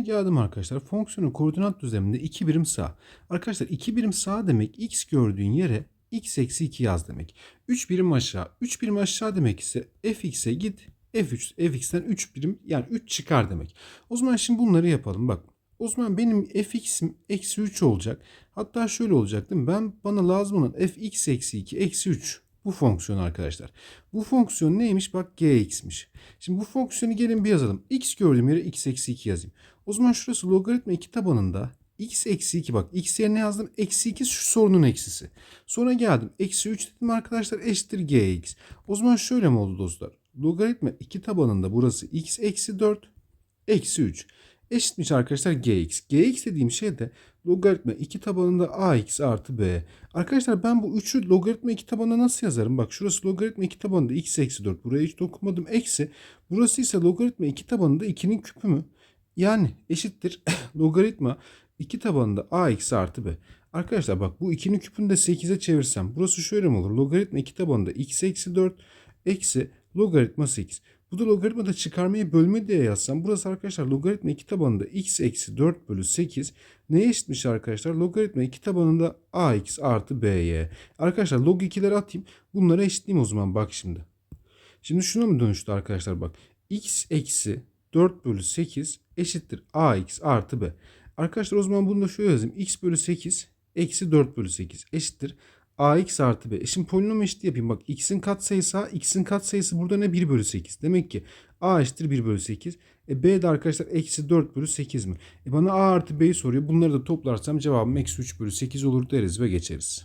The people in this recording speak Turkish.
Geldim arkadaşlar. Fonksiyonun koordinat düzleminde 2 birim sağ. Arkadaşlar 2 birim sağ demek x gördüğün yere x eksi 2 yaz demek. 3 birim aşağı. 3 birim aşağı demek ise fx'e git. f3, fx'ten 3 birim yani 3 çıkar demek. O zaman şimdi bunları yapalım. Bak o zaman benim fx'im eksi 3 olacak. Hatta şöyle olacak değil mi? Ben bana lazım olan fx eksi 2 eksi 3. Bu fonksiyon arkadaşlar. Bu fonksiyon neymiş? Bak gx'miş. Şimdi bu fonksiyonu gelin bir yazalım. x gördüğüm yere x eksi 2 yazayım. O zaman şurası logaritma 2 tabanında x eksi 2 bak x yerine yazdım. Eksi 2 şu sorunun eksisi. Sonra geldim. Eksi 3 dedim arkadaşlar eşittir gx. O zaman şöyle mi oldu dostlar? Logaritma 2 tabanında burası x eksi 4 eksi 3 eşitmiş arkadaşlar gx. gx dediğim şey de logaritma 2 tabanında ax artı b. Arkadaşlar ben bu 3'ü logaritma 2 tabanında nasıl yazarım? Bak şurası logaritma 2 tabanında x eksi 4. Buraya hiç dokunmadım. Eksi. Burası ise logaritma 2 tabanında 2'nin küpü mü? Yani eşittir logaritma 2 tabanında ax artı b. Arkadaşlar bak bu 2'nin küpünü de 8'e çevirsem burası şöyle mi olur? Logaritma 2 tabanında x eksi 4 eksi logaritma 8. Bu da logaritmada çıkarmayı bölme diye yazsam burası arkadaşlar logaritma 2 tabanında x eksi 4 bölü 8 neye eşitmiş arkadaşlar? Logaritma 2 tabanında ax artı by. Arkadaşlar log 2'leri atayım. Bunları eşitleyeyim o zaman bak şimdi. Şimdi şuna mı dönüştü arkadaşlar bak. x eksi 4 bölü 8 eşittir ax artı b. Arkadaşlar o zaman bunu da şöyle yazayım. x bölü 8 eksi 4 bölü 8 eşittir ax artı b. E şimdi polinom eşit yapayım. Bak x'in katsayısı a, x'in katsayısı burada ne? 1 bölü 8. Demek ki a eşittir 1 bölü 8. E b de arkadaşlar eksi 4 bölü 8 mi? E bana a artı b'yi soruyor. Bunları da toplarsam cevabım eksi 3 bölü 8 olur deriz ve geçeriz.